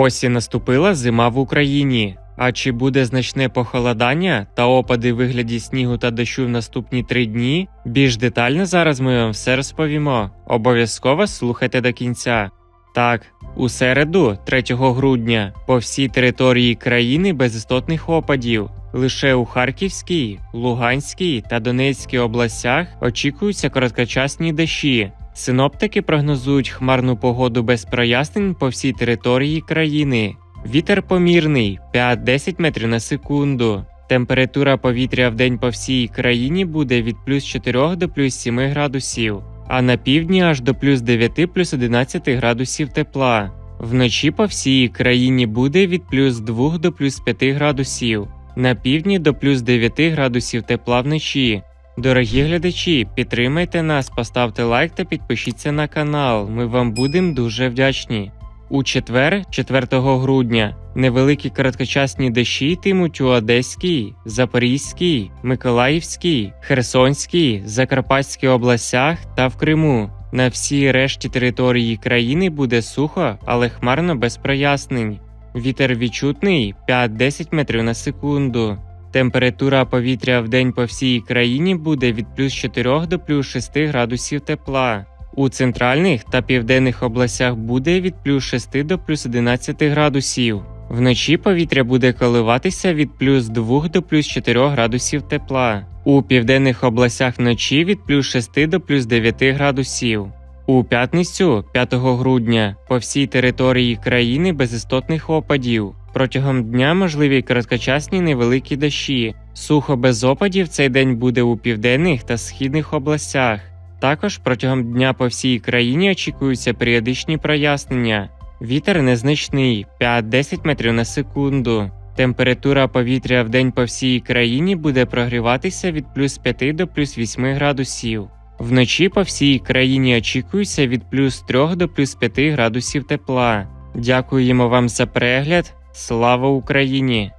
Ось і наступила зима в Україні. А чи буде значне похолодання та опади в вигляді снігу та дощу в наступні три дні? Більш детально зараз ми вам все розповімо. Обов'язково слухайте до кінця. Так, у середу, 3 грудня, по всій території країни без істотних опадів. Лише у Харківській, Луганській та Донецькій областях очікуються короткочасні дощі. Синоптики прогнозують хмарну погоду без прояснень по всій території країни. Вітер помірний 5-10 метрів на секунду. Температура повітря в день по всій країні буде від плюс 4 до плюс 7 градусів, а на півдні аж до плюс 9 плюс 11 градусів тепла. Вночі по всій країні буде від плюс 2 до плюс 5 градусів, на півдні до плюс 9 градусів тепла вночі. Дорогі глядачі, підтримайте нас, поставте лайк та підпишіться на канал. Ми вам будемо дуже вдячні. У четвер, 4 грудня, невеликі короткочасні дощі йтимуть у Одеській, Запорізькій, Миколаївській, Херсонській, Закарпатській областях та в Криму. На всій решті території країни буде сухо, але хмарно без прояснень. Вітер відчутний 5-10 метрів на секунду. Температура повітря в день по всій країні буде від плюс 4 до плюс 6 градусів тепла. У центральних та південних областях буде від плюс 6 до плюс 11 градусів. Вночі повітря буде коливатися від плюс 2 до плюс 4 градусів тепла. У південних областях вночі від плюс 6 до плюс 9 градусів. У п'ятницю, 5 грудня, по всій території країни без істотних опадів. Протягом дня можливі короткочасні невеликі дощі. Сухо без опадів цей день буде у південних та східних областях. Також протягом дня по всій країні очікуються періодичні прояснення. Вітер незначний 5-10 метрів на секунду. Температура повітря в день по всій країні буде прогріватися від плюс 5 до плюс 8 градусів. Вночі по всій країні очікується від плюс 3 до плюс 5 градусів тепла. Дякуємо вам за перегляд. Слава Україні!